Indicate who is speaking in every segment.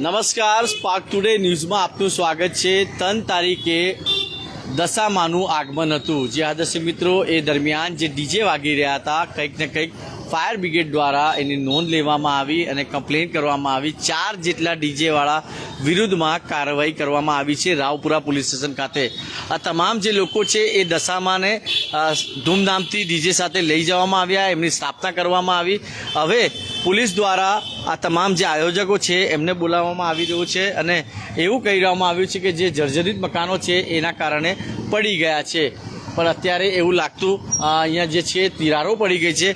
Speaker 1: નમસ્કાર spark today ન્યૂઝમાં આપનું સ્વાગત છે. ત્રણ તારીખે દશામાનું આગમન હતું. જે આ દર્શક મિત્રો, એ દરમિયાન જે ડીજે વાગી રહ્યા હતા, કંઈક ને કંઈક ફાયર બ્રિગેડ દ્વારા એની નોંધ લેવામાં આવી અને કમ્પ્લેન કરવામાં આવી. ચાર જેટલા ડીજેવાળા વિરુદ્ધમાં કાર્યવાહી કરવામાં આવી છે રાવપુરા પોલીસ સ્ટેશન ખાતે. આ તમામ જે લોકો છે એ દશામાને ધૂમધામથી ડીજે સાથે લઈ જવામાં આવ્યા, એમની સ્થાપના કરવામાં આવી. હવે પોલીસ દ્વારા આ તમામ જે આયોજકો છે, એમને બોલાવવામાં આવી રહ્યું છે અને એવું કહી રહ્યું આવ્યું છે કે જે જર્જરિત મકાનો છે, એના કારણે પડી ગયા છે. પણ અત્યારે એવું લાગતું અહીંયા જે છે તિરારો પડી ગઈ છે.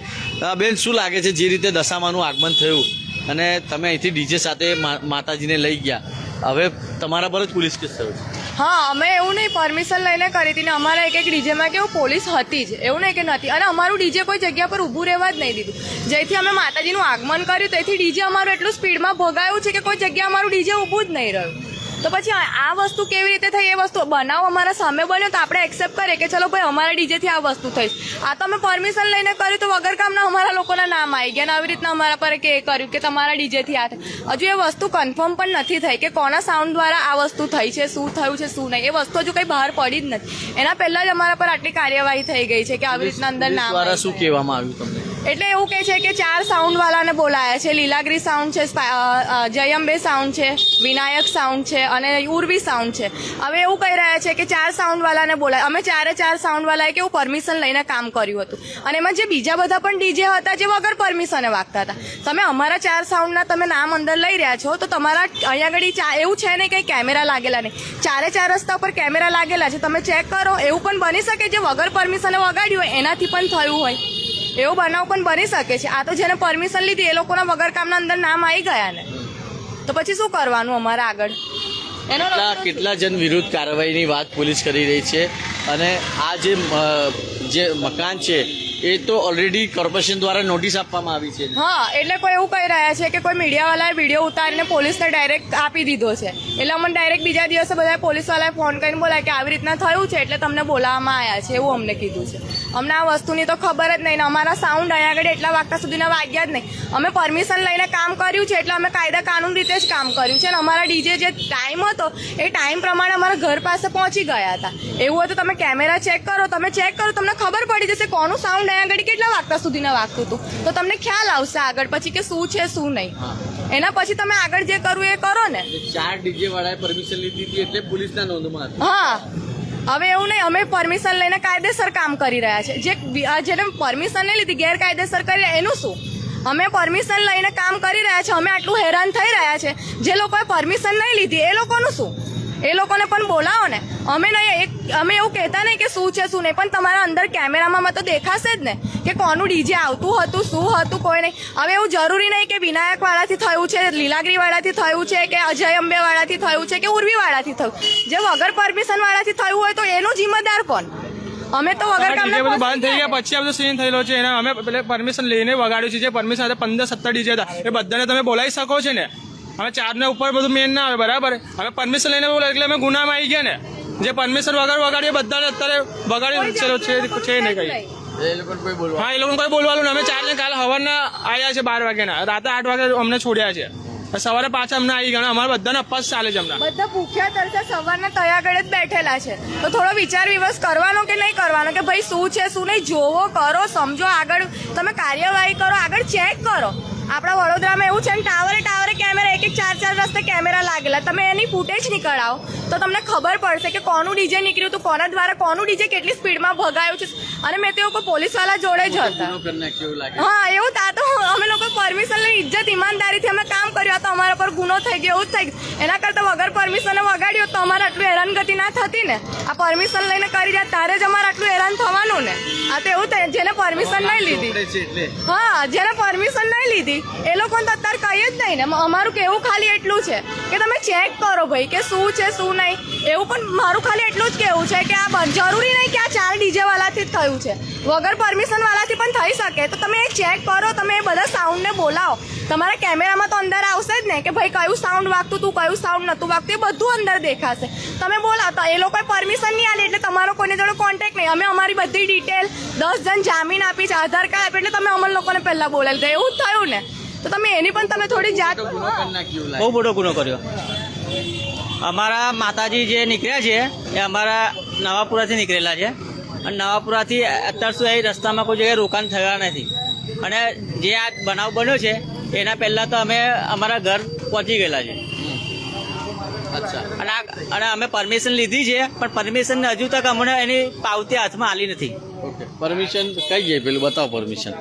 Speaker 1: બેન, શું લાગે છે જે રીતે દશામાનું આગમન થયું? અને તમે અહીંથી ડીજે સાથે માતાજીને લઈ ગયા. હવે તમારા પર જ પોલીસ કેસ થયો છે.
Speaker 2: હા, અમે એવું નહીં પરમિશન લઈને કરી હતી ને અમારા એક એક ડીજેમાં કેવું, પોલીસ હતી જ. એવું નહીં કે નથી. અને અમારું ડીજે કોઈ જગ્યા પર ઊભું રહેવા જ નહીં દીધું. જેથી અમે માતાજીનું આગમન કર્યું, તેથી ડીજે અમારું એટલું સ્પીડમાં ભગાયું છે કે કોઈ જગ્યા અમારું ડીજે ઊભું જ નહીં રહ્યું. તો પછી આ વસ્તુ કેવી રીતે થઈ? એ વસ્તુ બનાવ અમારા સામે બન્યો તો આપણે એક્સેપ્ટ કરીએ કે ચલો ભાઈ અમારા ડીજેથી આ વસ્તુ થઈ. આ તો અમે પરમિશન લઈને કર્યું તો વગર કામના અમારા લોકોના નામ આવી ગયા અને આવી રીતના અમારા પર કે કર્યું કે તમારા ડીજેથી આ હજુ એ વસ્તુ કન્ફર્મ પણ નથી થઈ કે કોના સાઉન્ડ દ્વારા આ વસ્તુ થઈ છે શું થયું છે શું નહીં. એ વસ્તુ હજુ કંઈ બહાર પડી જ નથી. એના પહેલા જ અમારા પર આટલી કાર્યવાહી થઈ ગઈ છે કે આવી રીતના અંદર નામ
Speaker 1: શું. કહેવામાં આવ્યું તમને?
Speaker 2: એટલે એવું કે છે કે ચાર સાઉન્ડ વાળાને બોલાયા છે. લીલાગરી સાઉન્ડ છે જયંબે સાઉન્ડ છે, વિનાયક સાઉન્ડ છે અને ઉર્વી સાઉન્ડ છે. હવે એવું કહી રહ્યા છે કે ચાર સાઉન્ડ વાળાને બોલાય. અમે ચારે ચાર સાઉન્ડ વાળાએ કેવું પરમિશન લઈને કામ કર્યું હતું. અને એમાં જે બીજા બધા પણ ડીજે હતા જે વગર પરમિશને વાગતા હતા. તમે અમારા ચાર સાઉન્ડના તમે નામ અંદર લઈ રહ્યા છો, તો તમારા અહીંયા આગળ ચા એવું છે ને કંઈ કેમેરા લાગેલા નહીં. ચારે ચાર રસ્તા પર કેમેરા લાગેલા છે. તમે ચેક કરો. એવું પણ બની શકે જે વગર પરમિશને વગાડ્યું હોય, એનાથી પણ થયું હોય. એવો બનાવ પણ બની શકે છે. આ તો જેને પરમિશન લીધી એ લોકોના વગર કામના અંદર નામ આવી ગયા ને તો પછી શું કરવાનું અમારે આગળ? એનો
Speaker 1: કેટલા જન વિરુદ્ધ કાર્યવાહીની વાત પોલીસ કરી રહી છે અને આ જે જે મકાન છે એ તો ઓલરેડી કોર્પોરેશન દ્વારા નોટિસ આપવામાં આવી છે.
Speaker 2: હા એટલે કોઈ એવું કહી રહ્યા છે કે કોઈ મીડિયાવાળાએ વીડિયો ઉતારીને પોલીસને ડાયરેક્ટ આપી દીધો છે. એટલે અમને ડાયરેક્ટ બીજા દિવસે બધા પોલીસવાળાએ ફોન કરીને બોલાય કે આવી રીતના થયું છે એટલે તમને બોલાવવામાં આવ્યા છે એવું અમને કીધું છે. અમને આ વસ્તુની તો ખબર જ નહીં ને અમારા સાઉન્ડ અહીંયા આગળ એટલા વાગતા સુધીના વાગ્યા જ નહીં. અમે પરમિશન લઈને કામ કર્યું છે એટલે અમે કાયદા કાનૂન રીતે જ કામ કર્યું છે અને અમારા ડીજે જે ટાઈમ હતો એ ટાઈમ પ્રમાણે અમારા ઘર પાસે પહોંચી ગયા હતા. એવું હતું તમે કેમેરા ચેક કરો તમે ચેક કરો તમને ખબર પડી જશે કોનું સાઉન્ડ અહીંયા આગળ કેટલા વાગતા સુધીના વાગતું હતું. તો તમને ખ્યાલ આવશે આગળ પછી કે શું છે શું નહીં. એના પછી તમે આગળ જે કરવું એ કરો ને.
Speaker 1: ચાર ડીજે વાળાએ પરમિશન લીધી હતી એટલે પોલીસના નોંધમાં
Speaker 2: હા. હવે એવું નહીં અમે પરમિશન લઈને કાયદેસર કામ કરી રહ્યા છે. જે જેને પરમિશન નહીં લીધી ગેરકાયદેસર કરી રહ્યા, એનું શું? અમે પરમિશન લઈને કામ કરી રહ્યા છે અમે આટલું હેરાન થઈ રહ્યા છે. જે લોકોએ પરમિશન નહીં લીધી એ લોકોનું શું? એ લોકોને પણ બોલાવો ને. અમે નહીં એક અમે એવું કહેતા નહીં કે શું છે શું નહીં પણ તમારા અંદર કેમેરામાં તો દેખાશે જ ને કે કોનું ડીજે આવતું હતું શું હતું કોઈ નહીં. હવે એવું જરૂરી નહીં કે વિનાયકવાળાથી થયું છે લીલાગીરીવાળાથી થયું છે કે અજય અંબેવાળાથી થયું છે કે ઉર્વીવાળાથી થયું. જે વગર પરમિશનવાળાથી થયું હોય તો એનું જિમ્મેદાર કોણ? અમે તો વગર
Speaker 3: ડીજે બધું બંધ થઈ ગયા. પછી આ સીન થયેલો છે એને અમે પરમિશન લઈને વગાડ્યું છે જે પરમિશન હતા પંદર સત્તર ડીજે હતા. એ બધાને તમે બોલાવી શકો છો ને? હવે ચારને ઉપર બધું મેન ના આવે બરાબર? હવે પરમિશન લઈને બોલે એટલે અમે ગુનામાં આવી ગયા ને. જે પરમિશન વગર વગાડીએ બધાને અત્યારે વગાડી છે છે છે નહીં કઈ
Speaker 1: એ લોકોને કોઈ બોલવા
Speaker 3: હા એ લોકો કોઈ બોલવાનું અમે ચાર ને કાલે સવારના આવ્યા છે બાર વાગ્યાના. રાતે આઠ વાગે અમને છોડ્યા છે. સવારે પાછા અમને આવી ગયા અમારા બધાને અપાસ ચાલે છે હમણાં
Speaker 2: બધા ભૂખ્યા તરસ્યા સવારના તયા આગળ જ બેઠેલા છે. તો થોડો વિચાર વિમર્શ કરવાનો કે નહીં કરવાનો? કે ભાઈ શું છે શું નહીં? જોવો કરો સમજો આગળ. તમે કાર્યવાહી કરો આગળ ચેક કરો. આપણા વડોદરામાં એવું છે ને ટાવરે ટાવરે કેમેરા એક એક ચાર ચાર રસ્તે કેમેરા લાગેલા. તમે એની ફૂટેજ નીકળાવો. તો તમને ખબર પડશે કે કોનું ડીજે નીકળ્યું હતું કોના દ્વારા કોનું ડીજે કેટલી સ્પીડમાં ભગાયું છે. અને મેં તો એવું કોઈ પોલીસવાળા જોડે જ હતા. હા એવું તા તો અમે લોકો પરમિશન લઈ ઇજ્જત ઈમાનદારીથી અમે કામ કર્યું. તો અમારા પર ગુનો થઈ ગયો એવું જ થઈ ગયું. એના કરતાં વગર પરમિશન વગાડ્યો તો અમારે આટલું હેરાનગતિ ના થતી ને. આ પરમિશન લઈને કરી જાય તારે જ અમારે આટલું હેરાન થવાનું ને. આ તો એવું થાય જેને પરમિશન નહીં લીધી. હા જેને પરમિશન નહીં લીધી એ લોકોને તો અત્યારે કહીએ જ નહીં ને. અમારું કેવું ખાલી એટલું છે કે તમે ચેક કરો ભાઈ કે શું છે, શું નહીં. એવું પણ મારું ખાલી એટલું જ કેવું છે કે આ જરૂરી નહીં કે આ ચાર ડીજે વાળાથી જ થયું છે. વગર પરમિશનવાળાથી પણ થઈ શકે. તો તમે એ ચેક કરો તમે એ બધા સાઉન્ડને બોલાવો. તમારા કેમેરામાં તો અંદર આવશે જ ને કે ભાઈ કયું સાઉન્ડ વાગતું હતું કયું સાઉન્ડ નહોતું વાગતું એ બધું અંદર દેખાશે. તમે બોલાવતા એ લોકોએ પરમિશન નહીં આલી એટલે તમારો કોઈને જોડે કોન્ટેક્ટ નહીં. અમે અમારી બધી ડિટેલ દસ જણ જામીન આપી છે આધાર કાર્ડ આપી એટલે તમે અમર લોકોને પહેલાં બોલાવી દે. એવું થયું ને. તો તમે એની પણ તમે થોડી જાત
Speaker 4: બહુ. મોટો ગુનો કર્યો. અમારા માતાજી જે નીકળ્યા છે એ અમારા નવાપુરાથી નીકળેલા છે. અને નવાપુરાથી અત્યાર સુધી રસ્તામાં કોઈ જગ્યાએ રોકાણ થયા નથી. અને જે આ બનાવ બન્યો છે એના પહેલાં તો અમે અમારા ઘર પહોંચી ગયેલા છે
Speaker 1: અચ્છા.
Speaker 4: અને અને અમે પરમિશન લીધી છે પણ પરમિશન હજુ તક અમને એની પાવતી હાથમાં આલી નથી.
Speaker 1: ઓકે. પરમિશન કઈ જાય પેલું? બતાવો પરમિશન.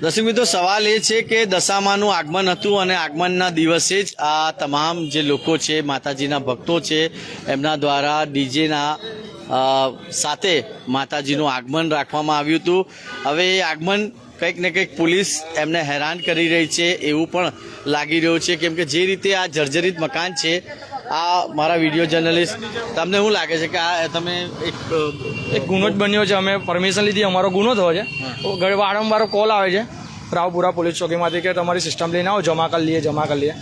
Speaker 1: દર્શક મિત્રો સવાલ એ છે કે દશામાનું આગમન હતું અને આગમનના દિવસે જ આ તમામ જે લોકો છે માતાજીના ભક્તો છે એમના દ્વારા ડીજેના સાથે માતાજીનું આગમન રાખવામાં આવ્યું હતું. હવે એ આગમન કંઈક ને કંઈક પોલીસ એમને હેરાન કરી રહી છે એવું પણ લાગી રહ્યું છે. કેમ કે જે રીતે આ જર્જરિત મકાન છે આ મારા વીડિયો જર્નલિસ્ટ તમને શું લાગે છે કે આ તમે એક
Speaker 3: એક ગુનો જ બન્યો છે. અમે પરમિશન લીધી. અમારો ગુનો થયો છે. વારંવાર કોલ આવે છે. રાવપુરા પોલીસ ચોકીમાંથી કે તમારી સિસ્ટમ લઈને આવો. જમા કરી લઈએ જમા કરી લઈએ.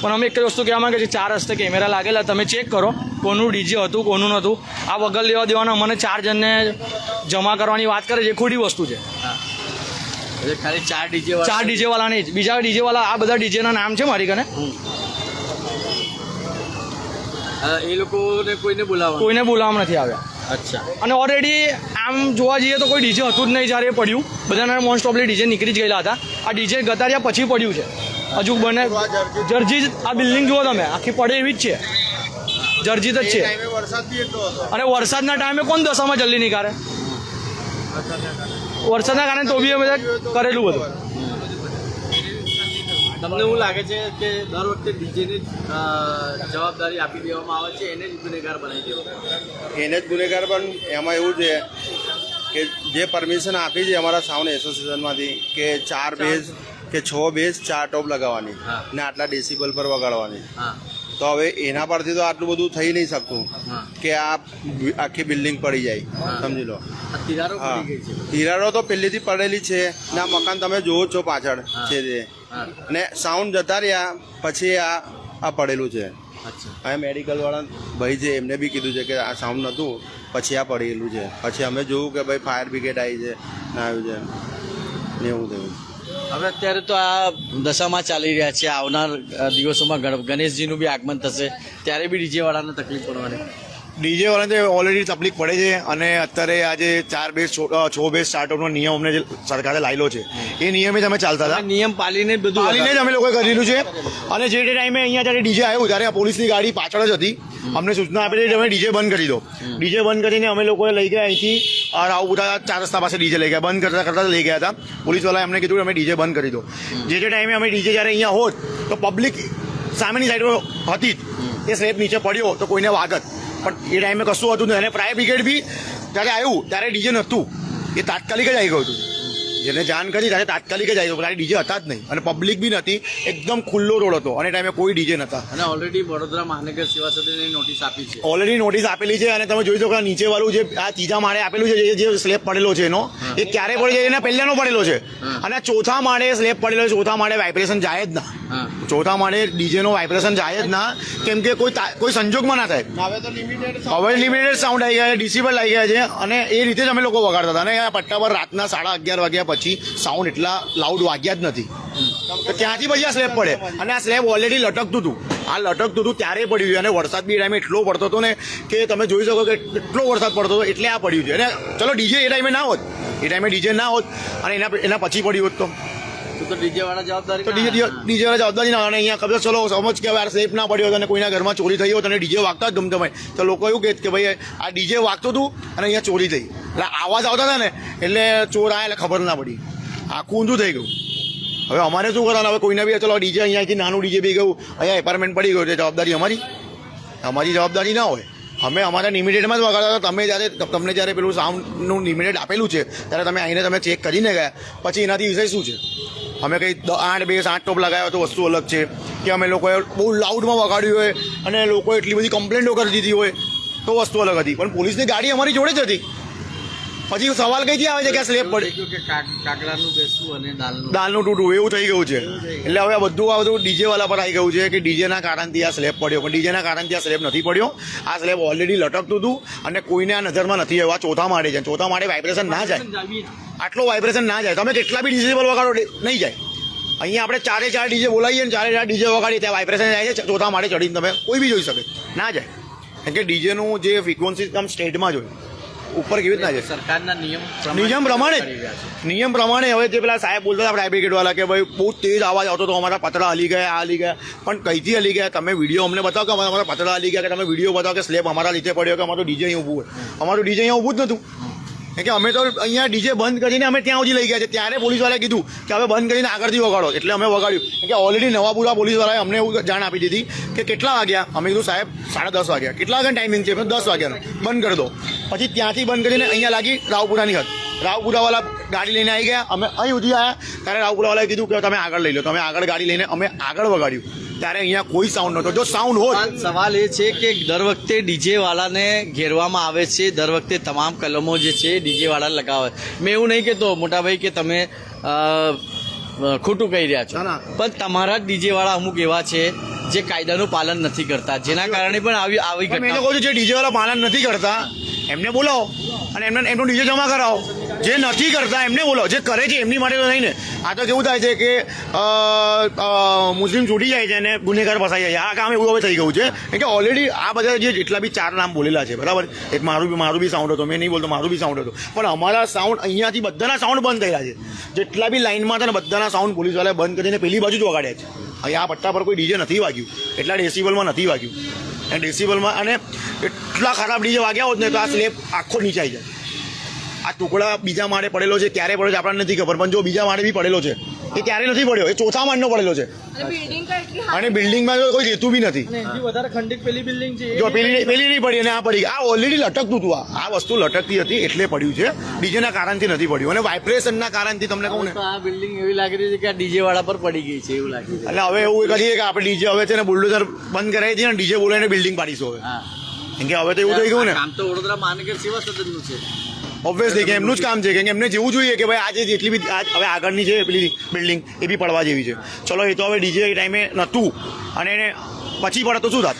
Speaker 3: પણ અમે એક જ વસ્તુ કહેવા માંગે છે ચાર રસ્તે કેમેરા લાગેલા તમે ચેક કરો કોનું ડીજે હતું કોનું નહોતું. આ વગર લેવા દેવાના મને ચાર જણને જમા કરવાની વાત કરે છે ખોટી વસ્તુ છે.
Speaker 1: ખાલી ચાર ડીજે
Speaker 3: ચાર ડીજે વાળા નહીં. બીજા ડીજે વાળા આ બધા ડીજેના નામ છે મારી કને?
Speaker 1: એ લોકોને કોઈને બોલાવવા
Speaker 3: કોઈને બોલાવવા નથી આવ્યા.
Speaker 1: અચ્છા.
Speaker 3: અને ઓલરેડી આમ જોવા જઈએ તો કોઈ ડીજે હતું જ નહીં જ્યારે પડ્યું. બધાના મોસ્ટ ઓફલી ડીજે નીકળી જ ગયેલા હતા. આ ડીજે ગતાર્યા પછી પડ્યું છે. હજુ બને. જર્જી આ બિલ્ડિંગ જુઓ તમે આખી પડે એવી જ છે. જર્જીત જ છે. અને વરસાદના ટાઈમે કોણ દશામાં જલ્દી નીકાળે? વરસાદના કારણે તો બી અમે કરેલું બધું.
Speaker 1: તમને એવું લાગે છે કે દર વખતે ડીજેને જવાબદારી આપી દેવામાં આવે છે એને જ ગુનેગાર બનાવી દેવામાં
Speaker 5: એને જ ગુનેગાર પણ એમાં એવું છે કે જે પરમિશન આપી છે અમારા સાઉન્ડ એસોસિએશનમાંથી કે ચાર. બેઝ કે છ બેઝ ચાર ટોપ લગાવવાની ને આટલા ડેસિબલ પર વગાડવાની. તો હવે એના પરથી તો આટલું બધું થઈ નહીં શકતું કે આ આખી બિલ્ડિંગ પડી જાય. સમજી લો. હા. તિરાડો તો પહેલેથી પડેલી છે ને આ મકાન તમે જોવો છો પાછળ છે તે. ને સાઉન્ડ જતા રહ્યા પછી આ આ પડેલું છે.
Speaker 1: અચ્છા.
Speaker 5: આ મેડિકલ વાળા ભાઈ છે એમને બી કીધું છે કે આ સાઉન્ડ નહોતું પછી આ પડેલું છે. પછી અમે જોયું કે ભાઈ ફાયર બ્રિગેડ આવી છે ને આવ્યું છે. ને એવું થયું.
Speaker 1: હવે અત્યારે તો આ દશામાં ચાલી રહ્યા છે. આવનાર દિવસોમાં ગણેશજીનું બી આગમન થશે. ત્યારે બી ડીજે વાળાને તકલીફ પડવાની.
Speaker 6: ડીજે વાળાને ઓલરેડી તકલીફ પડે છે અને અત્યારે આજે ચાર બે છો- બે સ્ટાર્ટઅપનો નિયમ અમને જે સરકારે લાયેલો છે એ નિયમે જ અમે ચાલતા હતા.
Speaker 1: નિયમ પાલીને બધું
Speaker 6: પાલીને જ અમે લોકોએ કરેલું છે. અને જે તે ટાઈમે અહીંયા જ્યારે ડીજે આવ્યું ત્યારે આ પોલીસની ગાડી પાછળ જ હતી. અમને સૂચના આપેલી તમે ડીજે બંધ કરી દો. ડીજે બંધ કરીને અમે લોકોએ લઈ ગયા અહીંથી. અ, બધા ચાર રસ્તા પાસે ડીજે લઈ ગયા બંધ કરતા કરતા લઈ ગયા હતા પોલીસવાળાએ અમને કીધું કે અમે ડીજે બંધ કરી દો જે જે ટાઈમે અમે ડીજે જ્યારે અહીંયા હોત તો પબ્લિક સામેની સાઈડ હતી જ એ સ્લેબ નીચે પડ્યો તો કોઈને વાગત પણ એ ટાઈમે કશું હતું નહીં અને ફાયર બ્રિગેડ બી જ્યારે આવ્યું ત્યારે ડીજે નહોતું। એ તાત્કાલિક જ આવી ગયું હતું। જેને જાણ કરી ત્યારે તાત્કાલિક જ આવી ગયો. ડીજે હતા જ નહીં. અને પબ્લિક બી નથી એકદમ ખુલ્લો રોડ હતો. અને ટાઈમે કોઈ ડીજે નતા
Speaker 1: અને ઓલરેડી વડોદરા મહાનગર સેવા સદને નોટિસ આપી છે.
Speaker 6: ઓલરેડી નોટિસ આપેલી છે અને તમે જોઈ શકો કે આ નીચે વાળું જે આ ત્રીજા માળે આપેલું છે જે- જે સ્લેબ પડેલો છે એનો એ ક્યારે પડે છે? એના પહેલાનો પડેલો છે. અને ચોથા માળે સ્લેબ પડેલો છે. ચોથા માળે વાઇબ્રેશન જાય જ ના. ચોથા માળે ડીજેનો વાઇબ્રેશન જાય જ ના. કેમ કે કોઈ કોઈ સંજોગમાં ના થાય.
Speaker 5: હવે લિમિટેડ
Speaker 6: હવે લિમિટેડ સાઉન્ડ આવી ગયા છે ડીસીબલ આવી ગયા છે. અને એ રીતે જ અમે લોકો વગાડતા હતા. અને આ પટ્ટા પર રાતના સાડા અગિયાર વાગ્યા પછી સાઉન્ડ એટલા લાઉડ વાગ્યા જ નથી. તો ત્યાંથી પછી આ સ્લેબ પડે. અને આ સ્લેબ ઓલરેડી લટકતું હતું. આ લટકતું હતું ત્યારે પડ્યું અને વરસાદ બી ટાઈમે એટલો પડતો હતો ને કે તમે જોઈ શકો કે એટલો વરસાદ પડતો હતો એટલે આ પડ્યું છે. અને ચલો ડીજે એ ટાઈમે ના હોત. એ ટાઈમે ડીજે ના હોત. અને એના એના પછી પડ્યું હોત તો.
Speaker 1: તો ડીજે વાળા જવાબદારી
Speaker 6: તો ડીજે ડીજે વાળા જવાબદારી ના અને અહીંયા ખબર ચલો સમજ કે યાર સેફ ના પડ્યો અને કોઈના ઘરમાં ચોરી થઈ હોત અને ડીજે વાગતા જ ગમતો હોય. તો લોકો એવું કહે કે ભાઈ આ ડીજે વાગતું હતું અને અહીંયા ચોરી થઈ. એટલે આવાજ આવતા હતા ને એટલે ચોર આવ્યા એટલે ખબર ના પડી. આખું ઊંધું થઈ ગયું. હવે અમારે શું કરવાનું? હવે કોઈને બી ચલો ડીજે અહીંયાથી નાનું ડીજે બી ગયું અહીંયા એપાર્ટમેન્ટ પડી ગયું છે જવાબદારી અમારી. અમારી જવાબદારી ના હોય. અમે અમારા લિમિટેડમાં જ વગાડતા હતા. તમે જ્યારે તમને જ્યારે પેલું સાઉન્ડનું લિમિટેડ આપેલું છે, ત્યારે તમે આવીને તમે ચેક કરીને ગયા. પછી એનાથી વિષય શું છે? અમે કંઈ આઠ બે આઠ ટોપ લગાવ્યો તો વસ્તુ અલગ છે. કે અમે લોકોએ બહુ લાઉડમાં વગાડ્યું હોય અને લોકોએ એટલી બધી કમ્પ્લેન્ટો કરી દીધી હોય તો વસ્તુ અલગ હતી. પણ પોલીસની ગાડી અમારી જોડે જ હતી. પછી સવાલ કઈથી આવે છે? કે સ્લેબ પડી?
Speaker 1: કે કાક- કાકડાનું બેસવું અને દાલનું.
Speaker 6: દાલનું તૂટવું એવું થઈ ગયું છે. એટલે હવે આ બધું આ બધું ડીજે વાળા પર આવી ગયું છે કે ડીજેના કારણથી આ સ્લેબ પડ્યો. પણ ડીજેના કારણથી આ સ્લેબ નથી પડ્યો. આ સ્લેબ ઓલરેડી લટકતું હતું અને કોઈને આ નજરમાં નથી આવ્યું. આ ચોથા માળે છે. ચોથા માળે વાઇબ્રેશન ના જાય. આટલો વાઇબ્રેશન ના જાય. તમે કેટલા બી ડિસેબલ વગાડો નહીં જાય. અહીંયા આપણે ચારે ચાર ડીજે બોલાવીએ ને ચારે ચાર ડીજે વગાડીએ ત્યાં વાઇબ્રેશન જાય છે. ચોથા માળે ચડીને તમે કોઈ બી જોઈ શકે. ના જાય. કેમ કે ડીજેનું જે ફ્રિકવન્સી આમ સ્ટેટમાં જ હોય. ઉપર કેવી રીતના છે?
Speaker 1: સરકારના નિયમ
Speaker 6: નિયમ પ્રમાણે નિયમ પ્રમાણે હવે જે પેલા સાહેબ બોલતા હતા ફાયર બ્રિગેડ વાળા કે ભાઈ બહુ તેજ અવાજ આવતો હતો અમારા પતરા હલી ગયા આ હલી ગયા. પણ કઈથી હલી ગયા? તમે વીડિયો અમને બતાવો કે અમારા પતરા હલી ગયા કે તમે વીડિયો બતાવો કે સ્લેબ અમારા લીધે પડ્યો કે અમારું ડીજે અહીં ઊભું અમારું ડીજે અહીંયા ઊભું જ નહોતું. કે અમે તો અહીંયા ડીજે બંધ કરીને અમે ત્યાં સુધી લઈ ગયા છે. ત્યારે પોલીસવાળાએ કીધું કે હવે બંધ કરીને આગળથી વગાડો. એટલે અમે વગાડ્યું. કે ઓલરેડી નવાપુરા પોલીસવાળાએ અમને એવું જાણ આપી દીધી કે કેટલા વાગ્યા? અમે કીધું, સાહેબ, સાડા દસ વાગ્યા. કેટલા વાગ્યા ટાઈમિંગ છે? દસ વાગ્યાનો. બંધ કરી દો. પછી ત્યાંથી બંધ કરીને અહીંયા લાગી રાવપુરાની હદ. રાવપુરાવાળા ગાડી લઈને આવી ગયા. અમે અહીં સુધી આવ્યા ત્યારે રાવપુરાવાળાએ કીધું કે તમે આગળ લઈ લો. તમે આગળ ગાડી લઈને અમે આગળ વગાડ્યું. ત્યારે અહીંયા કોઈ સાઉન્ડ નહોતો. જો સાઉન્ડ
Speaker 1: હોય. સવાલ એ છે કે દર વખતે ડીજે વાળાને ઘેરવામાં આવે છે દર વખતે તમામ કલમો જે છે ડીજે વાળા લગાવે. મેં એવું નહીં કહેતો મોટાભાઈ કે તમે ખોટું કહી રહ્યા છો. પણ તમારા જ ડીજે વાળા અમુક એવા છે જે કાયદાનું પાલન નથી કરતા જેના કારણે પણ આવી આવી ઘટના
Speaker 6: છું જે ડીજે વાળા પાલન નથી કરતા એમને બોલાવો અને એમને એમનું ડીજે જમા કરાવો. જે નથી કરતા એમને બોલાવો. જે કરે છે એમની માટે નહીં ને. આ તો કેવું થાય છે કે મુસ્લિમ છૂટી જાય છે અને ગુનેગાર ફસાઈ જાય છે. આ કામ એવું હવે થઈ ગયું છે. કે ઓલરેડી આ બધા જે જેટલા બી ચાર નામ બોલેલા છે, બરાબર? એક મારું બી મારું બી સાઉન્ડ હતો, મેં નહીં બોલતો, મારું બી સાઉન્ડ હતો. પણ અમારા સાઉન્ડ અહીંયાથી બધાના સાઉન્ડ બંધ થયેલા છે. જેટલા બી લાઇનમાં હતા ને બધાના સાઉન્ડ પોલીસવાળાએ બંધ કરીને પેલી બાજુ જ વગાડ્યા છે. અહીંયા આ પટ્ટા પર કોઈ ડીજે નથી વાગ્યું. એટલા ડેસિબલમાં નથી વાગ્યું. અને ડેસિબલમાં અને એટલા ખરાબ ડીજે વાગ્યા હોત ને તો આ સ્લેબ આખો નીચાઈ જાય. આ ટુકડા બીજા માળે પડેલો છે ક્યારે પડ્યો છે આપણને નથી ખબર પણ જો બીજા માળે બી પડેલો છે એ ક્યારે નથી પડ્યો? એ ચોથા માળનો પડેલો છે. અને બિલ્ડિંગમાં કોઈ રહેતું બી નથી.
Speaker 3: પેલી
Speaker 6: જો પેલી પેલી નહીં પડી અને આ પડી. આ ઓલરેડી લટકતું હતું આ. આ વસ્તુ લટકતી હતી એટલે પડ્યું છે. ડીજેના કારણથી નથી પડ્યું. અને વાઇબ્રેશનના કારણથી તમને કહું ને.
Speaker 1: આ બિલ્ડિંગ એવી લાગી રહી છે કે આ ડીજે વાળા પર પડી ગઈ છે એવું લાગે
Speaker 6: એટલે હવે એવું કરીએ કે આપણે ડીજે હવે છે ને બુલડોઝર બંધ કરાવી દઈએ ને ડીજે બોલાવીને બિલ્ડિંગ પાડીશું હવે. કેમ કે હવે તો એવું થઈ ગયું ને.
Speaker 1: આમ તો વડોદરા મહાનગર સેવા સદનનું છે.
Speaker 6: ઓબ્વિયસલી કે એમનું જ કામ છે કેમ કે એમને જેવું જોઈએ કે ભાઈ આજે જેટલી બી હવે આગળની છે પેલી બિલ્ડિંગ એ બી પડવા જેવી છે. ચલો એ તો હવે ડીજે ટાઈમે નહોતું. અને એને પછી પડે તો શું થાત?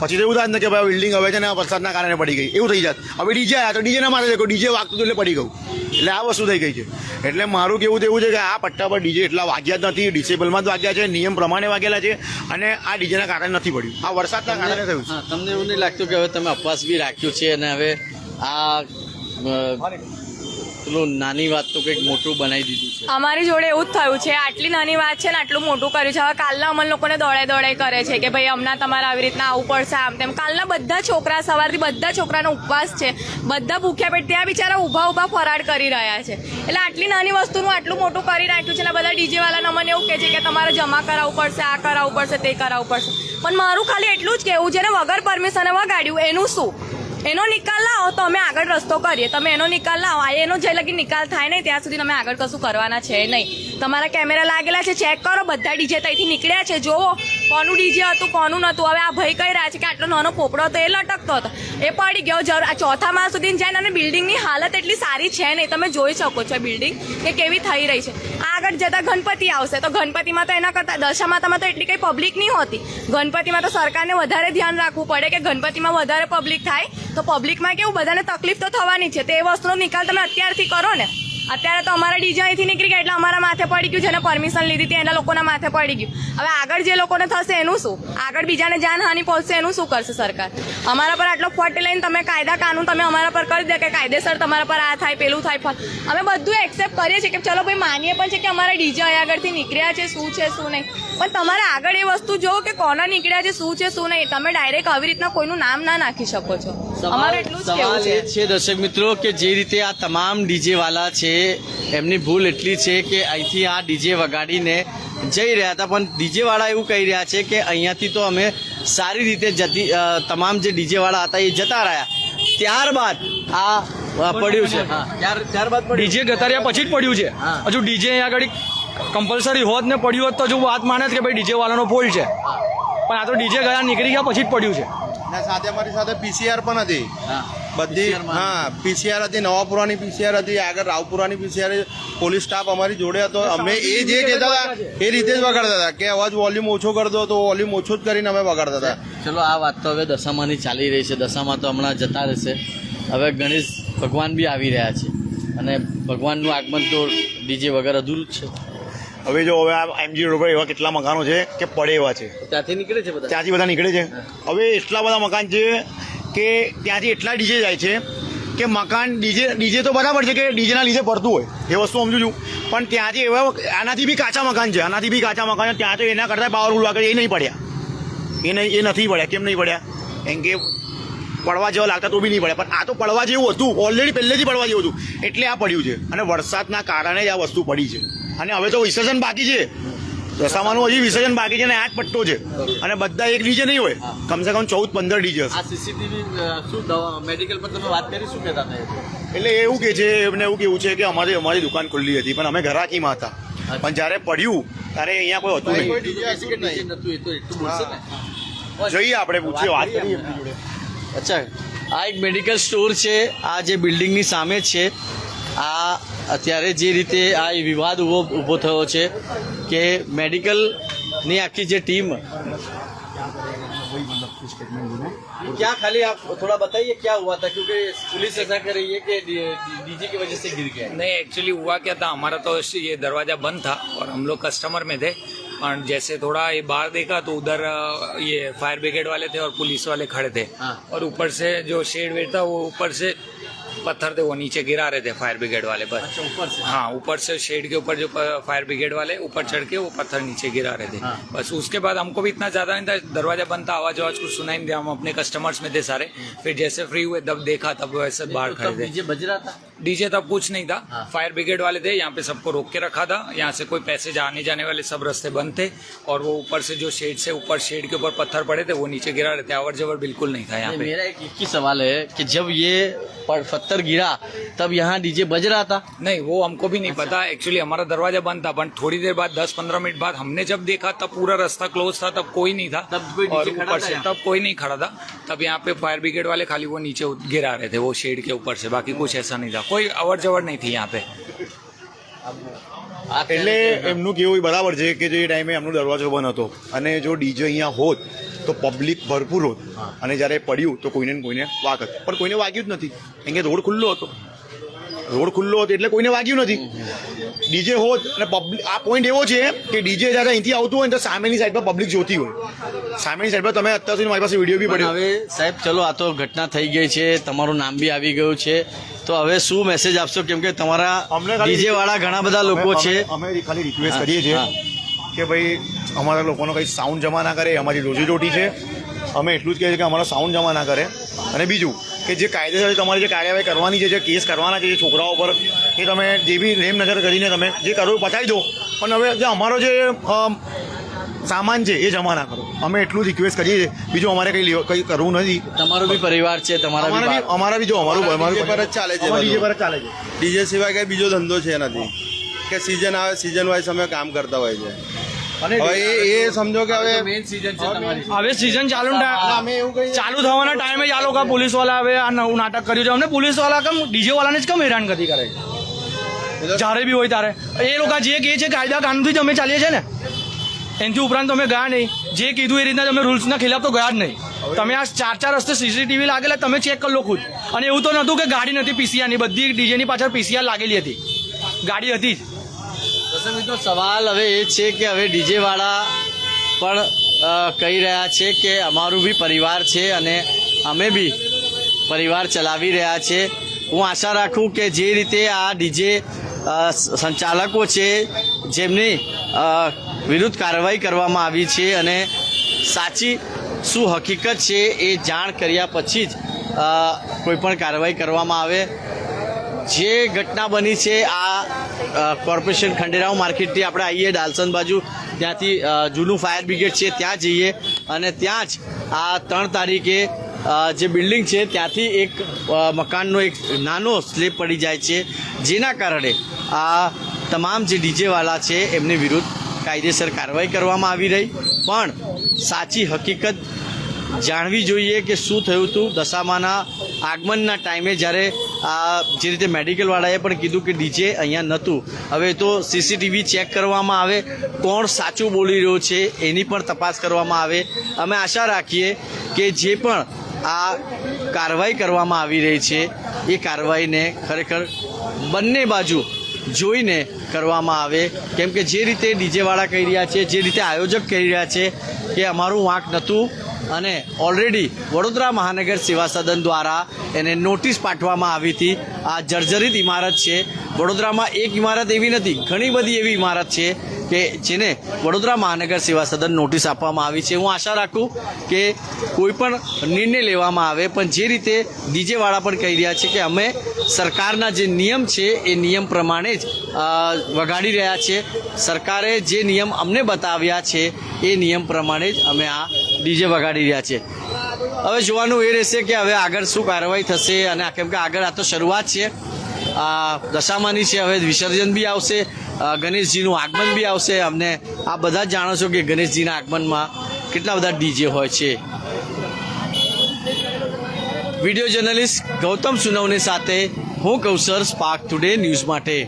Speaker 6: પછી તો એવું થાત ને કે ભાઈ બિલ્ડિંગ હવે છે ને વરસાદના કારણે પડી ગઈ. એવું થઈ જાત. હવે ડીજે આવ્યા તો ડીજે ના મારે છે ડીજે વાગતું હતું એટલે પડી ગયું. એટલે આ વસ્તુ થઈ ગઈ છે. એટલે મારું કેવું તો એવું છે કે આ પટ્ટા પર ડીજે એટલા વાગ્યા જ નથી. ડિસેબલમાં જ વાગ્યા છે. નિયમ પ્રમાણે વાગેલા છે. અને આ ડીજેના કારણે નથી પડ્યું. આ વરસાદના કારણે થયું
Speaker 1: તમને એવું નહીં લાગતું કે હવે તમે અપવાસ બી રાખ્યું છે અને હવે આ પેલું નાની વાત તો કંઈક મોટું બનાવી દીધું
Speaker 2: અમારી જોડે એવું જ થયું છે, આટલી નાની વાત છે ને, આટલું મોટું કર્યું છે. હવે કાલના અમને લોકોને દોડે દોડે કરે છે કે ભાઈ હમણાં તમારે આવી રીતના આવવું પડશે આમ તેમ. કાલના બધા છોકરા સવારથી બધા છોકરાનો ઉપવાસ છે. બધા ભૂખ્યા પેટ ત્યાં બિચારા ઊભા ઊભા ફરાડ કરી રહ્યા છે. એટલે આટલી નાની વસ્તુનું આટલું મોટું કરી નાખ્યું છે ને, બધા ડીજે વાળાને અમને એવું કહે છે કે તમારે જમા કરાવવું પડશે, આ કરાવવું પડશે, તે કરાવવું પડશે. પણ મારું ખાલી એટલું જ કહેવું છે ને વગર પરમિશને વગાડ્યું, એનું શું? એનો નિકાલ લાવો તો અમે આગળ રસ્તો કરીએ. તમે એનો નિકાલ લાવો. આ એનો જે લગી નિકાલ થાય નહીં, ત્યાં સુધી તમે આગળ કશું કરવાના છે નહીં. તમારા કેમેરા લાગેલા છે ચેક કરો. બધા ડીજે ત્યાંથી નીકળ્યા છે. જોવો કોનું ડીજે હતું, કોનું નહોતું હવે આ ભય કહી રહ્યા છે કે આટલો નાનો પોપડો હતો, એ લટકતો હતો. એ પડી ગયો જર આ ચોથા માળ સુધી જાય અને બિલ્ડિંગની હાલત એટલી સારી છે નહીં. તમે જોઈ શકો છો બિલ્ડિંગ કે કેવી થઈ રહી છે. આગળ જતા ગણપતિ આવશે. તો ગણપતિમાં તો એના કરતાં દશામાતામાં તો એટલી કંઈ પબ્લિક નહીં હોતી. ગણપતિમાં તો સરકારને વધારે ધ્યાન રાખવું પડે કે ગણપતિમાં વધારે પબ્લિક થાય. તો પબ્લિકમાં કેવું બધાને તકલીફ તો થવાની છે. તે વસ્તુનો નિકાલ તમે અત્યારથી કરો ને. અત્યારે તો અમારા ડીજે અહીંથી નીકળી ગયા એટલે અમારા માથે પડી ગયું જેને પરમિશન લીધી હતી એના લોકોના માથે પડી ગયું. હવે આગળ જે લોકોને થશે એનું શું? આગળ બીજાને જાનહાનિ પહોંચશે એનું શું કરશે સરકાર? અમારા પર આટલો ફટ લઈને તમે કાયદા કાનૂન તમે અમારા પર કરી દે કે કાયદેસર તમારા પર આ થાય પેલું થાય અમે બધું એક્સેપ્ટ કરીએ છીએ કે ચલો ભાઈ માનીએ પણ છે કે અમારા ડીજે અહીં આગળથી નીકળ્યા છે શું છે શું નહીં. પણ તમારે આગળ એ વસ્તુ જોવો કે કોના નીકળ્યા છે શું છે શું નહીં. તમે ડાયરેક્ટ આવી રીતના કોઈનું નામ ના નાખી શકો છો. અમારે એટલું જ છે
Speaker 1: દર્શક મિત્રો કે જે રીતે આ તમામ ડીજે વાલા છે એમની ભૂલ એટલી છે કે અહીંથી આ ડીજે વગાડીને જઈ રહ્યા હતા પણ ડીજેવાળા એવું કહી રહ્યા છે કે અહીંયાથી તો અમે સારી રીતે જતી તમામ જે ડીજેવાળા હતા એ જતા રહ્યા. ત્યારબાદ આ પડ્યું છે. ત્યારબાદ
Speaker 3: ડીજે ગતાર્યા પછી જ પડ્યું છે. હજુ ડીજે અહીંયા આગળ કમ્પલસરી હોત ને પડ્યું હોત તો હજુ વાત માને જ કે ભાઈ ડીજે વાળાનો ફોલ છે પણ આ તો ડીજે ગયા નીકળી ગયા પછી જ પડ્યું છે.
Speaker 5: સાથે અમારી સાથે પીસીઆર પણ હતી.
Speaker 1: હા.
Speaker 5: બધી હા પીસીઆર હતી નવાપુરાની પીસીઆર હતી આગળ રાવપુરાની પીસીઆર પોલીસ સ્ટાફ અમારી જોડે હતો. અમે એ જે કહેતા હતા એ રીતે જ વગાડતા હતા કે અવાજ વોલ્યુમ ઓછો કરતો હતો તો વોલ્યુમ ઓછો જ કરીને અમે વગાડતા હતા.
Speaker 1: ચલો આ વાત તો હવે દશામાની ચાલી રહી છે. દશામાં તો હમણાં જતા રહેશે. હવે ગણેશ ભગવાન બી આવી રહ્યા છે. અને ભગવાનનું આગમન તો ડીજે વગર અધૂરું જ છે.
Speaker 6: હવે જો હવે આ એમજી રોડ પર એવા કેટલા મકાનો છે કે પડે એવા છે
Speaker 1: ત્યાંથી નીકળે છે બધા?
Speaker 6: ત્યાંથી બધા નીકળે છે? હવે એટલા બધા મકાન છે કે ત્યાંથી એટલા ડીજે જાય છે કે મકાન ડીજે ડીજે તો બરાબર છે કે ડીજેના લીધે પડતું હોય, એ વસ્તુ સમજુ છું. પણ ત્યાંથી એવા આનાથી બી કાચા મકાન છે, આનાથી બી કાચા મકાન છે, ત્યાં તો એના કરતાં પાવરફુલ લાગે એ નહીં પડ્યા. એ નહીં, એ નથી પડ્યા, કેમ નહીં પડ્યા? કેમ કે પડવા જેવા લાગતા તો બી નહીં પડ્યા, પણ આ તો પડવા જેવું હતું ઓલરેડી પહેલેથી પડવા જેવું હતું. એટલે આ પડ્યું છે. અને વરસાદના કારણે જ આ વસ્તુ પડી છે. અને હવે તો વિસર્જન બાકી છે. દશામાનું હજી વિસર્જન બાકી છે ને આ જ પટ્ટો છે. અને બધા એક ડીજે નહીં હોય. કમસે કમ ચૌદ પંદર ડીજે હશે.
Speaker 1: સીસીટીવી શું મેડિકલ પર તમે વાત કરી શું કહેતા
Speaker 6: એટલે એવું કે છે એમને એવું કેવું છે કે અમારી અમારી દુકાન ખુલ્લી હતી પણ અમે ઘરાકીમાં હતા. પણ જ્યારે પડ્યું ત્યારે અહીંયા કોઈ હતું નહીં.
Speaker 5: ડીજે હતું જ નહીં
Speaker 1: નતું એ તો એટલું બોલશે ને?
Speaker 6: જોઈએ આપણે પૂછીએ વાત કરીએ
Speaker 1: અચ્છા આ એક મેડિકલ સ્ટોર છે આ જે બિલ્ડિંગની સામે છે. આ અત્યારે જે રીતે આ વિવાદ ઊભો ઊભો થયો છે કે મેડિકલની આખી જે ટીમ क्या खाली आप थोड़ा बताइए क्या हुआ था क्योंकि पुलिस ऐसा कर रही है कि डीजे की वजह से गिर गया
Speaker 7: नहीं एक्चुअली हुआ क्या था हमारा तो ये दरवाज़ा बंद था और हम लोग कस्टमर में थे और जैसे थोड़ा ये बाहर देखा तो उधर अ, ये फायर ब्रिगेड वाले थे और पुलिस वाले खड़े थे
Speaker 1: हाँ।
Speaker 7: और ऊपर से जो शेड वेड था वो ऊपर से पत्थर थे वो नीचे गिरा रहे थे फायर ब्रिगेड वाले बस
Speaker 1: अच्छा ऊपर से
Speaker 7: हाँ ऊपर से शेड के ऊपर जो प- फायर ब्रिगेड वाले ऊपर चढ़ के वो पत्थर नीचे गिरा रहे थे
Speaker 1: हाँ।
Speaker 7: बस उसके बाद हमको भी इतना ज्यादा नहीं था दरवाजा बंद था आवाज आवाज कुछ सुनाई नहीं दिया हम अपने कस्टमर्स में थे सारे फिर जैसे फ्री हुए तब देखा तब वैसे बाहर
Speaker 1: तो
Speaker 7: खड़े
Speaker 1: तब
Speaker 7: थे
Speaker 1: डीजे बज रहा था
Speaker 7: डीजे तब कुछ नहीं था।
Speaker 1: हाँ।
Speaker 7: फायर ब्रिगेड वाले थे यहाँ पे सबको रोक के रखा था। यहाँ से कोई पैसे आने जाने वाले सब रास्ते बंद थे और वो ऊपर से जो शेड से ऊपर शेड के ऊपर पत्थर पड़े थे वो नीचे गिरा रहे थे। अवर जवर बिल्कुल नहीं था यहाँ पे।
Speaker 1: मेरा एक, ही सवाल है कि जब ये पत्थर गिरा तब यहाँ डीजे बज रहा था?
Speaker 7: नहीं वो हमको भी नहीं पता। एक्चुअली हमारा दरवाज़ा बंद था पर थोड़ी देर बाद दस पंद्रह मिनट बाद हमने जब देखा तब पूरा रास्ता क्लोज था तब कोई नहीं था।
Speaker 1: तब
Speaker 7: और ऊपर से तब कोई नहीं खड़ा था। तब यहाँ पे फायर ब्रिगेड वाले खाली वो नीचे गिरा रहे थे वो शेड के ऊपर से। बाकी कुछ ऐसा नहीं था। કોઈ અવર જવર નહીં થઈ
Speaker 1: આપે
Speaker 6: એટલે એમનું કેવું બરાબર છે કે જે ટાઈમે એમનો દરવાજો બંધ હતો અને જો ડીજે અહીંયા હોત તો પબ્લિક ભરપૂર હોત. અને જ્યારે પડ્યું તો કોઈને કોઈને વાગત પણ કોઈને વાગ્યું જ નથી. કારણ કે રોડ ખુલ્લો હતો. રોડ ખુલ્લો હતો એટલે કોઈને વાગ્યું નથી. ડીજે હોત અને પબ્લિક આ પોઈન્ટ એવો છે કે ડીજે જ્યારે અહીંથી આવતું હોય ને તો સામેની સાઈડ પર પબ્લિક જોતી હોય. સામેની સાઈડ પર તમે અત્યાર સુધી મારી પાસે વીડિયો બી પડ્યો.
Speaker 1: હવે સાહેબ ચલો આ તો ઘટના થઈ ગઈ છે તમારું નામ બી આવી ગયું છે. તો હવે શું મેસેજ આપશો? કેમ કે તમારા ડીજે વાળા ઘણા બધા લોકો છે.
Speaker 6: અમે અમે ખાલી રિક્વેસ્ટ કરીએ છીએ કે ભાઈ અમારા લોકોનો કંઈ સાઉન્ડ જમા ના કરે અમારી રોજીરોટી છે. અમે એટલું જ કહીએ છીએ કે અમારો સાઉન્ડ જમા ના કરે. અને બીજું કે જે કાયદેસર તમારી જે કાર્યવાહી કરવાની છે જે કેસ કરવાના છે જે છોકરાઓ પર એ તમે જે બી રેમ નજર કરીને તમે જે કરવું એ પતાવી દો. પણ હવે જે અમારો જે સામાન છે એ જમા ના કરો. અમે એટલું રિક્વેસ્ટ કરીએ છીએ. બીજું અમારે કંઈ લેવા- કંઈ કરવું નથી.
Speaker 1: તમારો બી પરિવાર છે તમારા
Speaker 6: અમારા
Speaker 1: બી
Speaker 6: અમારા બી જો અમારું અમારું
Speaker 5: પર જ ચાલે છે
Speaker 6: ડીજે. પર જ ચાલે છે.
Speaker 5: ડીજે સિવાય કંઈ બીજો ધંધો છે નથી. કે સિઝન આવે સિઝન વાઇઝ અમે કામ કરતા હોય છે. હવે એ એ સમજો કે હવે
Speaker 1: મેઇન સીઝન છે તમારી.
Speaker 3: હવે સિઝન ચાલુ
Speaker 5: અમે
Speaker 3: ચાલુ થવાના ટાઈમે જ આ લોકો પોલીસવાળા હવે આ નવું નાટક કર્યું છે. અમને પોલીસવાળા કેમ ડીજે વાળાને જ કેમ હેરાનગતિ કરે છે? જ્યારે બી હોય ત્યારે. એ લોકો જે કહે છે કાયદા કાનૂનથી જ અમે ચાલીએ છીએ ને. એનાથી ઉપરાંત તમે ગયા નહીં. જે કીધું એ રીતના તમે રૂલ્સના ખિલાફ તો ગયા જ નહીં. તમે આ ચાર ચાર રસ્તે સીસીટીવી લાગેલા તમે ચેક કરી લો ખુદ. અને એવું તો નહોતું કે ગાડી નથી પીસીઆરની બધી ડીજેની પાછળ પીસીઆર લાગેલી હતી. ગાડી હતી જ.
Speaker 1: દર્શક સવાલ હવે એ છે કે હવે ડીજે વાળા પણ કહી રહ્યા છે કે અમારું બી પરિવાર છે અને અમે બી પરિવાર ચલાવી રહ્યા છે. હું આશા રાખું કે જે રીતે આ ડીજે સંચાલકો છે, જેમની વિરુદ્ધ કાર્યવાહી કરવામાં આવી છે અને સાચી શું હકીકત છે એ જાણ કર્યા પછી જ કોઈપણ કોઈ કાર્યવાહી કરવામાં આવે. જે ઘટના બની છે આ કોર્પોરેશન ખંડેરાવ માર્કેટથી આપણે આવીએ ડાલસન બાજુ. ત્યાંથી જૂનું ફાયર બ્રિગેડ છે, ત્યાં જઈએ. અને ત્યાં જ આ ત્રણ તારીખે જે બિલ્ડિંગ છે, ત્યાંથી એક મકાનનો એક નાનો સ્લેબ પડી જાય છે. જેના કારણે આ તમામ જે ડીજેવાલા છે, એમની વિરુદ્ધ કાયદેસર કાર્યવાહી કરવામાં આવી રહી. પણ સાચી હકીકત જાણવી જોઈએ કે શું થયું હતું. દશામાના આગમનના ટાઈમે જ્યારે આ જે રીતે મેડિકલવાળાએ પણ કીધું કે ડીજે અહીંયા નહોતું. હવે તો સીસીટીવી ચેક કરવામાં આવે, કોણ સાચું બોલી રહ્યો છે એની પણ તપાસ કરવામાં આવે. અમે આશા રાખીએ કે જે પણ આ કાર્યવાહી કરવામાં આવી રહી છે, એ કાર્યવાહીને ખરેખર બંને બાજુ જોઈને કરવામાં આવે. કેમ કે જે રીતે ડીજેવાળા કહી રહ્યા છે, જે રીતે આયોજક કહી રહ્યા છે કે અમારું વાંક નહોતું અને ઓલરેડી વડોદરા મહાનગર સેવા સદન દ્વારા એને નોટિસ પાઠવવામાં આવી હતી. આ જર્જરિત ઇમારત છે. વડોદરામાં એક ઇમારત એવી નથી, ઘણી બધી એવી ઇમારત છે કે જેને વડોદરા મહાનગર સેવા સદન નોટિસ આપવામાં આવી છે. હું આશા રાખું કે કોઈ પણ નિર્ણય લેવામાં આવે, પણ જે રીતે ડીજેવાળા પણ કહી રહ્યા છે કે અમે સરકારના જે નિયમ છે, એ નિયમ પ્રમાણે જ વગાડી રહ્યા છે. સરકારે જે નિયમ અમને બતાવ્યા છે, એ નિયમ પ્રમાણે જ અમે આ ડીજે વગાડી રહ્યા છે. હવે જોવાનું એ રહેશે કે હવે આગળ શું કાર્યવાહી થશે અને કેમ કે આગળ આ તો શરૂઆત છે. આ દશામાની છે, હવે વિસર્જન બી આવશે ગણેશજીનું આગમન બી આવશે. અમને આ બધા જ જાણો છો કે ગણેશજીના આગમનમાં કેટલા બધા ડીજે હોય છે. વીડિયો જર્નલિસ્ટ ગૌતમ સુનવની સાથે હું કૌશર સ્પાર્ક ટુડે ન્યૂઝ માટે.